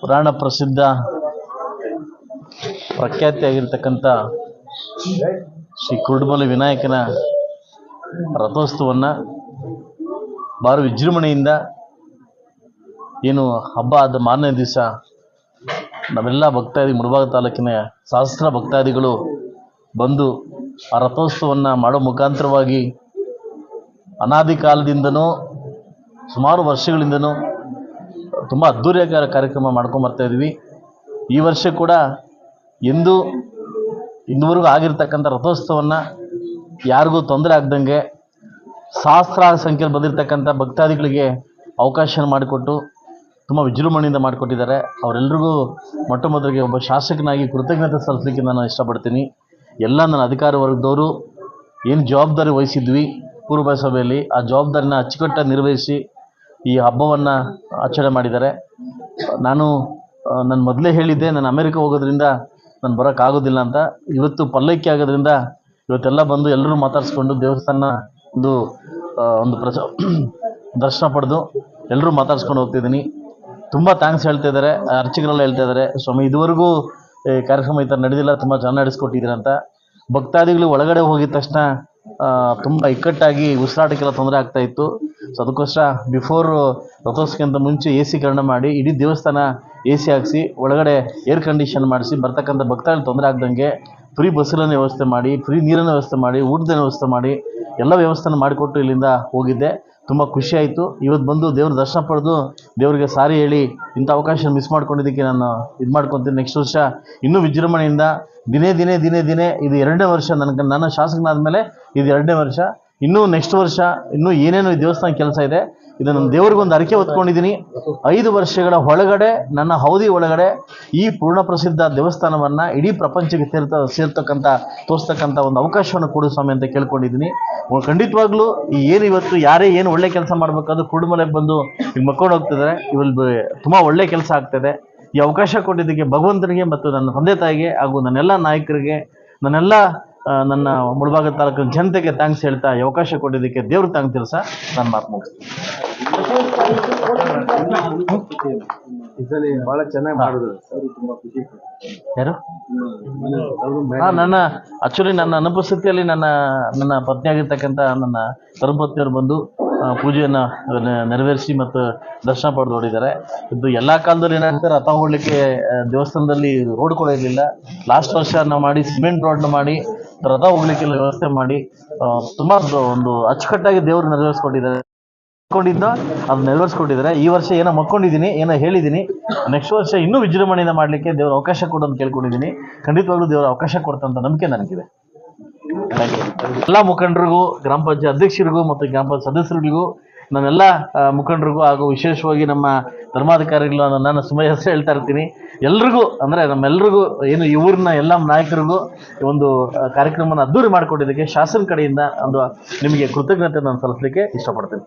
ಪುರಾಣ ಪ್ರಸಿದ್ಧ ಪ್ರಖ್ಯಾತಿಯಾಗಿರ್ತಕ್ಕಂಥ ಶ್ರೀ ಕುರುಡುಮಲ್ಲಿ ವಿನಾಯಕನ ರಥೋತ್ಸವವನ್ನು ಭಾರಿ ವಿಜೃಂಭಣೆಯಿಂದ ಏನು ಹಬ್ಬ ಆದ ಮಾರನೇ ದಿವಸ ನಾವೆಲ್ಲ ಭಕ್ತಾದಿ ಮುಳಬಾಗ ತಾಲೂಕಿನ ಸಹಸ್ರ ಭಕ್ತಾದಿಗಳು ಬಂದು ಆ ರಥೋತ್ಸವವನ್ನು ಮಾಡೋ ಮುಖಾಂತರವಾಗಿ ಅನಾದಿ ಕಾಲದಿಂದನೂ ಸುಮಾರು ವರ್ಷಗಳಿಂದನೂ ತುಂಬ ಅದ್ಧೂರಿಯಾಗಿ ಕಾರ್ಯಕ್ರಮ ಮಾಡ್ಕೊಂಬರ್ತಾ ಇದ್ವಿ. ಈ ವರ್ಷ ಕೂಡ ಇಂದು ಇಂದುವರೆಗೂ ಆಗಿರ್ತಕ್ಕಂಥ ರಥೋತ್ಸವವನ್ನು ಯಾರಿಗೂ ತೊಂದರೆ ಆಗ್ದಂಗೆ ಸಹಸ್ರಾರು ಸಂಖ್ಯೆಯಲ್ಲಿ ಬಂದಿರತಕ್ಕಂಥ ಭಕ್ತಾದಿಗಳಿಗೆ ಅವಕಾಶ ಮಾಡಿಕೊಟ್ಟು ತುಂಬ ವಿಜೃಂಭಣೆಯಿಂದ ಮಾಡಿಕೊಟ್ಟಿದ್ದಾರೆ. ಅವರೆಲ್ಲರಿಗೂ ಮೊಟ್ಟ ಮೊದಲಿಗೆ ಒಬ್ಬ ಶಾಸಕನಾಗಿ ಕೃತಜ್ಞತೆ ಸಲ್ಲಿಸಲಿಕ್ಕೆ ನಾನು ಇಷ್ಟಪಡ್ತೀನಿ. ಎಲ್ಲ ನನ್ನ ಅಧಿಕಾರ ವರ್ಗದವರು ಏನು ಜವಾಬ್ದಾರಿ ವಹಿಸಿದ್ವಿ ಪೂರ್ವ ಸಭೆಯಲ್ಲಿ ಆ ಜವಾಬ್ದಾರಿನ ಅಚ್ಚುಕಟ್ಟಾಗಿ ನಿರ್ವಹಿಸಿ ಈ ಹಬ್ಬವನ್ನು ಆಚರಣೆ ಮಾಡಿದ್ದಾರೆ. ನಾನು ನಾನು ಮೊದಲೇ ಹೇಳಿದ್ದೆ, ನಾನು ಅಮೆರಿಕ ಹೋಗೋದ್ರಿಂದ ನಾನು ಬರೋಕ್ಕಾಗೋದಿಲ್ಲ ಅಂತ. ಇವತ್ತು ಪಲ್ಲಕ್ಕಿ ಆಗೋದ್ರಿಂದ ಇವತ್ತೆಲ್ಲ ಬಂದು ಎಲ್ಲರೂ ಮಾತಾಡಿಸ್ಕೊಂಡು ದೇವಸ್ಥಾನ ಒಂದು ಒಂದು ಪ್ರಚ ದರ್ಶನ ಪಡೆದು ಎಲ್ಲರೂ ಮಾತಾಡ್ಸ್ಕೊಂಡು ಹೋಗ್ತಿದ್ದೀನಿ. ತುಂಬ ಥ್ಯಾಂಕ್ಸ್ ಹೇಳ್ತಾ ಇದ್ದಾರೆ, ಅರ್ಚಕರೆಲ್ಲ ಹೇಳ್ತಾ ಇದ್ದಾರೆ. ಸ್ವಾಮಿ, ಇದುವರೆಗೂ ಕಾರ್ಯಕ್ರಮ ಈ ಥರ ನಡೆದಿಲ್ಲ, ತುಂಬ ಚೆನ್ನಾಗಿ ನಡೆಸ್ಕೊಟ್ಟಿದ್ದೀರ ಅಂತ ಭಕ್ತಾದಿಗಳು ಒಳಗಡೆ ಹೋಗಿದ ತಕ್ಷಣ ತುಂಬ ಇಕ್ಕಟ್ಟಾಗಿ ಉಸಿರಾಟಕ್ಕೆಲ್ಲ ತೊಂದರೆ ಆಗ್ತಾ ಇತ್ತು. ಸೊ ಅದಕ್ಕೋಸ್ಕರ ಬಿಫೋರ್ ರಥೋತ್ಸವಕ್ಕಿಂತ ಮುಂಚೆ ಎ ಸಿಕರಣ ಮಾಡಿ, ಇಡೀ ದೇವಸ್ಥಾನ ಎ ಸಿ ಹಾಕ್ಸಿ, ಒಳಗಡೆ ಏರ್ ಕಂಡೀಷನ್ ಮಾಡಿಸಿ, ಬರ್ತಕ್ಕಂಥ ಭಕ್ತಾದಿಗಳು ತೊಂದರೆ ಆಗ್ದಂಗೆ ಫ್ರೀ ಬಸ್ಸಿನ ವ್ಯವಸ್ಥೆ ಮಾಡಿ ಫ್ರೀ ನೀರಿನ ವ್ಯವಸ್ಥೆ ಮಾಡಿ, ಊಟದ ವ್ಯವಸ್ಥೆ ಮಾಡಿ, ಎಲ್ಲ ವ್ಯವಸ್ಥೆನ ಮಾಡಿಕೊಟ್ಟು ಇಲ್ಲಿಂದ ಹೋಗಿದ್ದೆ. ತುಂಬ ಖುಷಿ ಆಯಿತು. ಇವತ್ತು ಬಂದು ದೇವ್ರ ದರ್ಶನ ಪಡೆದು ದೇವರಿಗೆ ಸಾರಿ ಹೇಳಿ ಇಂಥ ಅವಕಾಶ ಮಿಸ್ ಮಾಡ್ಕೊಂಡಿದ್ದಕ್ಕೆ ನಾನು ಇದು ಮಾಡ್ಕೊತೀನಿ ನೆಕ್ಸ್ಟ್ ವರ್ಷ. ಇನ್ನೂ ವಿಜೃಂಭಣೆಯಿಂದ ದಿನೇ ದಿನೇ ದಿನೇ ದಿನೇ ಇದು ಎರಡನೇ ವರ್ಷ ನನಗೆ ನನ್ನ ಶಾಸಕನಾದಮೇಲೆ ಇದು ಎರಡನೇ ವರ್ಷ. ಇನ್ನೂ ನೆಕ್ಸ್ಟ್ ವರ್ಷ, ಇನ್ನೂ ಏನೇನು ದೇವಸ್ಥಾನ ಕೆಲಸ ಇದೆ, ಇದು ನನ್ನ ದೇವ್ರಿಗೊಂದು ಅರಿಕೆ ಹೊತ್ಕೊಂಡಿದ್ದೀನಿ ಐದು ವರ್ಷಗಳ ಒಳಗಡೆ, ನನ್ನ ಹೌದಿ ಒಳಗಡೆ ಈ ಪೂರ್ಣ ಪ್ರಸಿದ್ಧ ದೇವಸ್ಥಾನವನ್ನು ಇಡೀ ಪ್ರಪಂಚಕ್ಕೆ ಸೇರ್ತ, ಸೇರ್ತಕ್ಕಂಥ, ತೋರಿಸ್ತಕ್ಕಂಥ ಒಂದು ಅವಕಾಶವನ್ನು ಕೊಡು ಸ್ವಾಮಿ ಅಂತ ಕೇಳ್ಕೊಂಡಿದ್ದೀನಿ ಖಂಡಿತವಾಗ್ಲೂ ಈ ಏನು ಇವತ್ತು, ಯಾರೇ ಏನು ಒಳ್ಳೆ ಕೆಲಸ ಮಾಡಬೇಕಾದ್ರೂ ಕುಡುಮಲೆ ಬಂದು ಈಗ ಮಕ್ಕೊಂಡು ಹೋಗ್ತಿದ್ದಾರೆ ಇವಲ್ಲಿ ತುಂಬ ಒಳ್ಳೆ ಕೆಲಸ ಆಗ್ತಿದೆ. ಈ ಅವಕಾಶ ಕೊಟ್ಟಿದ್ದಕ್ಕೆ ಭಗವಂತನಿಗೆ ಮತ್ತು ನನ್ನ ತಂದೆ ತಾಯಿಗೆ ಹಾಗೂ ನನ್ನೆಲ್ಲ ನಾಯಕರಿಗೆ, ನನ್ನೆಲ್ಲ ನನ್ನ ಮುಳಬಾಗ ತಾಲೂಕಿನ ಜನತೆಗೆ ಥ್ಯಾಂಕ್ಸ್ ಹೇಳ್ತಾ ಈ ಅವಕಾಶ ಕೊಟ್ಟಿದ್ದಕ್ಕೆ ದೇವ್ರಿಗೆ ಥ್ಯಾಂಕ್ಸ್ ತಿಳಿಸ ನನ್ನ ಮಾತು ಮುಗಿಸ್ತೀನಿ. ಬಹಳ ಚೆನ್ನಾಗಿ ಮಾಡಿದ್ರು. ಯಾರು? ಹಾಂ ನನ್ನ ಆಕ್ಚುಲಿ ನನ್ನ ಅನುಪಸ್ಥಿತಿಯಲ್ಲಿ ನನ್ನ ನನ್ನ ಪತ್ನಿಯಾಗಿರ್ತಕ್ಕಂಥ ನನ್ನ ಧರ್ಮಪತ್ನಿಯವರು ಬಂದು ಪೂಜೆಯನ್ನ ನೆರವೇರಿಸಿ ಮತ್ತು ದರ್ಶನ ಪಡೆದು ನೋಡಿದ್ದಾರೆ ಇದು ಎಲ್ಲ ಕಾಲದಲ್ಲಿ ಏನಾಗ್ತಾರೆ ರಥ ಹೋಗ್ಲಿಕ್ಕೆ ದೇವಸ್ಥಾನದಲ್ಲಿ ರೋಡ್ ಕೂಡ ಇರಲಿಲ್ಲ. ಲಾಸ್ಟ್ ವರ್ಷ ನಾವು ಮಾಡಿ ಸಿಮೆಂಟ್ ರೋಡ್ನ ಮಾಡಿ ರಥ ಹೋಗ್ಲಿಕ್ಕೆಲ್ಲ ವ್ಯವಸ್ಥೆ ಮಾಡಿ ತುಂಬಾ ಒಂದು ಅಚ್ಚುಕಟ್ಟಾಗಿ ದೇವರು ನೆರವೇರಿಸ್ಕೊಂಡಿದ್ದಾರೆ. ಮಕ್ಕೊಂಡಿದ್ದ ಅದು ನೆರವೇರಿಸ್ಕೊಂಡಿದ್ದಾರೆ. ಈ ವರ್ಷ ಏನೋ ಮಕ್ಕೊಂಡಿದ್ದೀನಿ, ಏನೋ ಹೇಳಿದ್ದೀನಿ. ನೆಕ್ಸ್ಟ್ ವರ್ಷ ಇನ್ನೂ ವಿಜೃಂಭಣೆಯಿಂದ ಮಾಡಲಿಕ್ಕೆ ದೇವ್ರ ಅವಕಾಶ ಕೊಡು ಅಂತ ಕೇಳ್ಕೊಂಡಿದ್ದೀನಿ. ಖಂಡಿತವಾಗ್ಲೂ ದೇವರ ಅವಕಾಶ ಕೊಡ್ತಂತ ನಂಬಿಕೆ ನನಗಿದೆ. ಎಲ್ಲ ಮುಖಂಡರಿಗೂ, ಗ್ರಾಮ ಪಂಚಾಯತ್ ಅಧ್ಯಕ್ಷರಿಗೂ ಮತ್ತು ಗ್ರಾಮ ಪಂಚಾಯತ್ ಸದಸ್ಯರಿಗೂ, ನನ್ನೆಲ್ಲ ಮುಖಂಡರಿಗೂ ಹಾಗೂ ವಿಶೇಷವಾಗಿ ನಮ್ಮ ಧರ್ಮಾಧಿಕಾರಿಗಳು ನಾನು ಸುಮ್ಮನೆ ಹೆಸರು ಹೇಳ್ತಾ ಇರ್ತೀನಿ. ಎಲ್ರಿಗೂ ಅಂದರೆ ನಮ್ಮೆಲ್ರಿಗೂ ಏನು ಇವ್ರನ್ನ ಎಲ್ಲ ನಾಯಕರಿಗೂ ಒಂದು ಕಾರ್ಯಕ್ರಮನ ಅದ್ದೂರಿ ಮಾಡಿಕೊಟ್ಟಿದ್ದಕ್ಕೆ ಶಾಸನ ಕಡೆಯಿಂದ ಒಂದು ನಿಮಗೆ ಕೃತಜ್ಞತೆ ನಾನು ಸಲ್ಲಿಸಲಿಕ್ಕೆ ಇಷ್ಟಪಡ್ತೀನಿ.